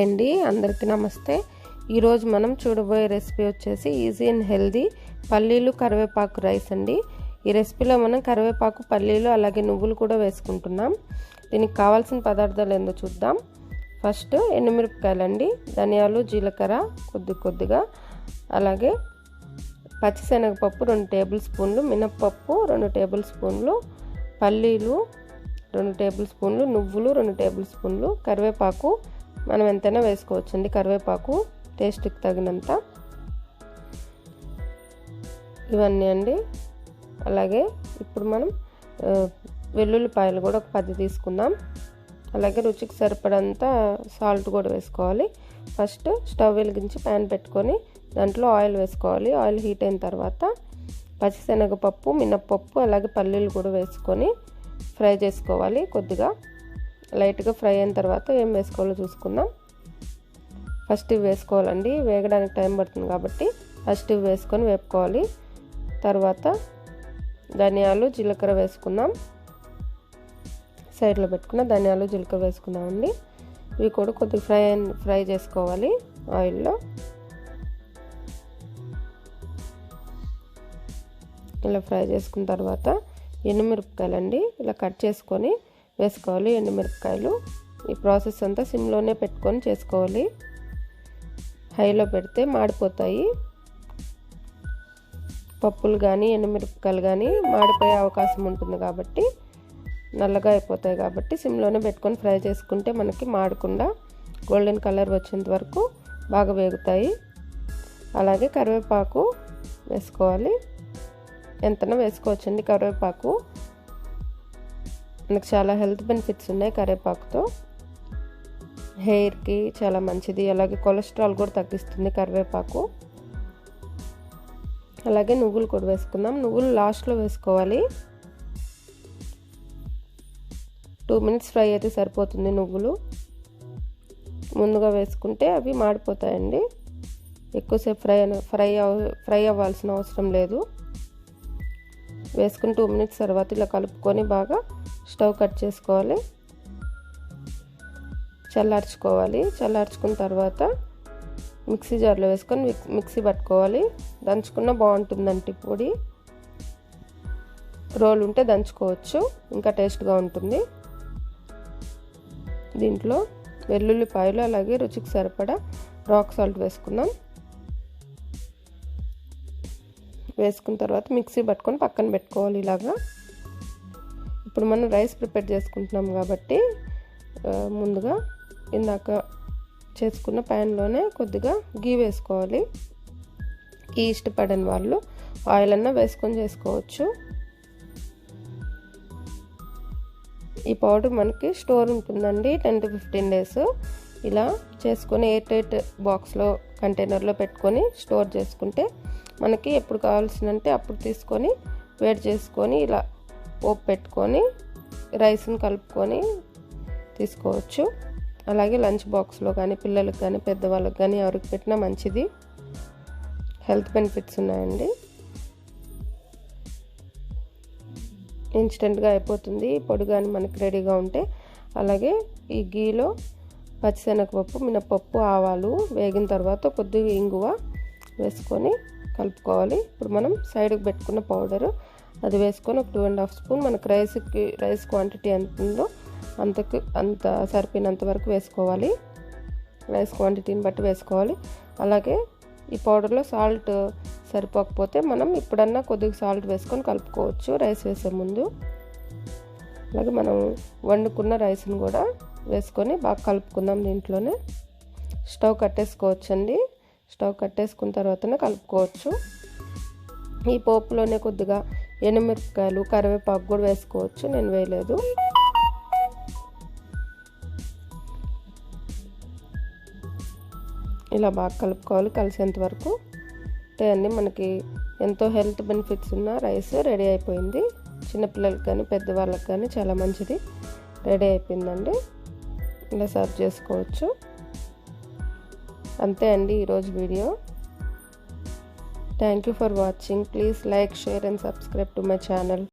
అండి. అందరికీ నమస్తే. ఈరోజు మనం చూడబోయే రెసిపీ వచ్చేసి ఈజీ అండ్ హెల్దీ పల్లీలు కరివేపాకు రైస్ అండి. ఈ రెసిపీలో మనం కరివేపాకు పల్లీలు అలాగే నువ్వులు కూడా వేసుకుంటున్నాం. దీనికి కావాల్సిన పదార్థాలు ఏందో చూద్దాం. ఫస్ట్ ఎండుమిరపకాయలండి. ధనియాలు జీలకర్ర కొద్ది కొద్దిగా. అలాగే పచ్చిశనగపప్పు రెండు టేబుల్ స్పూన్లు మినప్పప్పు రెండు టేబుల్ స్పూన్లు పల్లీలు రెండు టేబుల్ స్పూన్లు నువ్వులు రెండు టేబుల్ స్పూన్లు కరివేపాకు మనం ఎంతైనా వేసుకోవచ్చండి కరివేపాకు టేస్ట్కి తగినంత. ఇవన్నీ అండి. అలాగే ఇప్పుడు మనం వెల్లుల్లిపాయలు కూడా ఒక పది తీసుకుందాం. అలాగే రుచికి సరిపడంత సాల్ట్ కూడా వేసుకోవాలి. ఫస్ట్ స్టవ్ వెలిగించి ప్యాన్ పెట్టుకొని దాంట్లో ఆయిల్ వేసుకోవాలి. ఆయిల్ హీట్ అయిన తర్వాత పచ్చిశనగపప్పు మినప్పప్పు అలాగే పల్లీలు కూడా వేసుకొని ఫ్రై చేసుకోవాలి కొద్దిగా. లైట్గా ఫ్రై అయిన తర్వాత ఏం వేసుకోవాలో చూసుకుందాం. ఫస్ట్ ఇవి వేసుకోవాలండి. వేగడానికి టైం పడుతుంది కాబట్టి ఫస్ట్ ఇవి వేసుకొని వేపుకోవాలి. తర్వాత ధనియాలు జీలకర్ర వేసుకుందాం. సైడ్లో పెట్టుకున్న ధనియాలు జీలకర్ర వేసుకుందామండి. ఇవి కూడా కొద్దిగా ఫ్రై ఫ్రై చేసుకోవాలి ఆయిల్లో. ఇలా ఫ్రై చేసుకున్న తర్వాత ఎండుమిరపకాయలు అండి ఇలా కట్ చేసుకొని వేసుకోవాలి ఎండుమిరపకాయలు. ఈ ప్రాసెస్ అంతా సిమ్లోనే పెట్టుకొని చేసుకోవాలి. హైలో పెడితే మాడిపోతాయి. పప్పులు కానీ ఎండుమిరపకాయలు కానీ మాడిపోయే అవకాశం ఉంటుంది కాబట్టి నల్లగా అయిపోతాయి కాబట్టి సిమ్లోనే పెట్టుకొని ఫ్రై చేసుకుంటే మనకి మాడకుండా గోల్డెన్ కలర్ వచ్చేంత వరకు బాగా వేగుతాయి. అలాగే కరివేపాకు వేసుకోవాలి. ఎంతనో వేసుకోవచ్చండి కరివేపాకు. మనకు చాలా హెల్త్ బెనిఫిట్స్ ఉన్నాయి కరివేపాకుతో హెయిర్కి చాలా మంచిది. అలాగే కొలెస్ట్రాల్ కూడా తగ్గిస్తుంది కరివేపాకు. అలాగే నువ్వులు కూడా వేసుకుందాం. నువ్వులు లాస్ట్లో వేసుకోవాలి. టూ మినిట్స్ ఫ్రై అయితే సరిపోతుంది నువ్వులు. ముందుగా వేసుకుంటే అవి మాడిపోతాయండి. ఎక్కువసేపు ఫ్రై ఫ్రై ఫ్రై అవ్వాల్సిన అవసరం లేదు. వేసుకుని టూ మినిట్స్ తర్వాత ఇలా కలుపుకొని బాగా స్టవ్ కట్ చేసుకోవాలి. చల్లార్చుకోవాలి. చల్లార్చుకున్న తర్వాత మిక్సీ జార్లో వేసుకొని మిక్సీ పట్టుకోవాలి. దంచుకున్న బాగుంటుందండి పొడి. రోల్ ఉంటే దంచుకోవచ్చు. ఇంకా టేస్ట్గా ఉంటుంది. దీంట్లో వెల్లుల్లిపాయలు అలాగే రుచికి సరిపడా రాక్ సాల్ట్ వేసుకుందాం. వేసుకున్న తర్వాత మిక్సీ పట్టుకొని పక్కన పెట్టుకోవాలి ఇలాగా. ఇప్పుడు మనం రైస్ ప్రిపేర్ చేసుకుంటున్నాం కాబట్టి ముందుగా ఇందాక చేసుకున్న ప్యాన్లోనే కొద్దిగా గీ వేసుకోవాలి. గీ ఇష్టపడని వాళ్ళు ఆయిల్ అన్నా వేసుకొని చేసుకోవచ్చు. ఈ పౌడర్ మనకి స్టోర్ ఉంటుందండి టెన్ టు ఫిఫ్టీన్ డేస్. ఇలా చేసుకొని ఎయిట్ ఎయిట్ బాక్స్లో కంటైనర్లో పెట్టుకొని స్టోర్ చేసుకుంటే మనకి ఎప్పుడు కావాల్సినంటే అప్పుడు తీసుకొని వేడి చేసుకొని ఇలా పోపు పెట్టుకొని రైస్ని కలుపుకొని తీసుకోవచ్చు. అలాగే లంచ్ బాక్స్లో కానీ పిల్లలకు కానీ పెద్దవాళ్ళకి కానీ ఎవరికి పెట్టినా మంచిది. హెల్త్ బెనిఫిట్స్ ఉన్నాయండి. ఇన్స్టెంట్గా అయిపోతుంది. పొడి కానీ మనకి రెడీగా ఉంటే అలాగే ఈ గీలో పచ్చిశనగపప్పు మినపప్పు ఆవాలు వేగిన తర్వాత కొద్దిగా ఇంగువ వేసుకొని కలుపుకోవాలి. ఇప్పుడు మనం సైడ్కి పెట్టుకున్న పౌడర్ అది వేసుకొని ఒక టూ అండ్ హాఫ్ స్పూన్ మనకు రైస్కి రైస్ క్వాంటిటీ ఎంత ఉందో అంతకు అంత సరిపోయినంత వరకు వేసుకోవాలి. రైస్ క్వాంటిటీని బట్టి వేసుకోవాలి. అలాగే ఈ పౌడర్లో సాల్ట్ సరిపోకపోతే మనం ఇప్పుడన్నా కొద్దిగా సాల్ట్ వేసుకొని కలుపుకోవచ్చు రైస్ వేసే ముందు. అలాగే మనం వండుకున్న రైస్ని కూడా వేసుకొని బాగా కలుపుకుందాం దీంట్లోనే. స్టవ్ కట్టేసుకోవచ్చండి. స్టవ్ కట్టేసుకున్న తర్వాతనే కలుపుకోవచ్చు. ఈ పోపులోనే కొద్దిగా ఎండుమిరపకాయలు కరివేపాకు కూడా వేసుకోవచ్చు నేను వేయలేదు. ఇలా బాగా కలుపుకోవాలి కలిసేంత వరకు. అండి మనకి ఎంతో హెల్త్ బెనిఫిట్స్ ఉన్న రైస్ రెడీ అయిపోయింది. చిన్నపిల్లలకి కానీ పెద్దవాళ్ళకి కానీ చాలా మంచిది. రెడీ అయిపోయిందండి. ఇలా సర్వ్ చేసుకోవచ్చు. అంతే అండి ఈరోజు video. Thank you for watching please like share and subscribe to my channel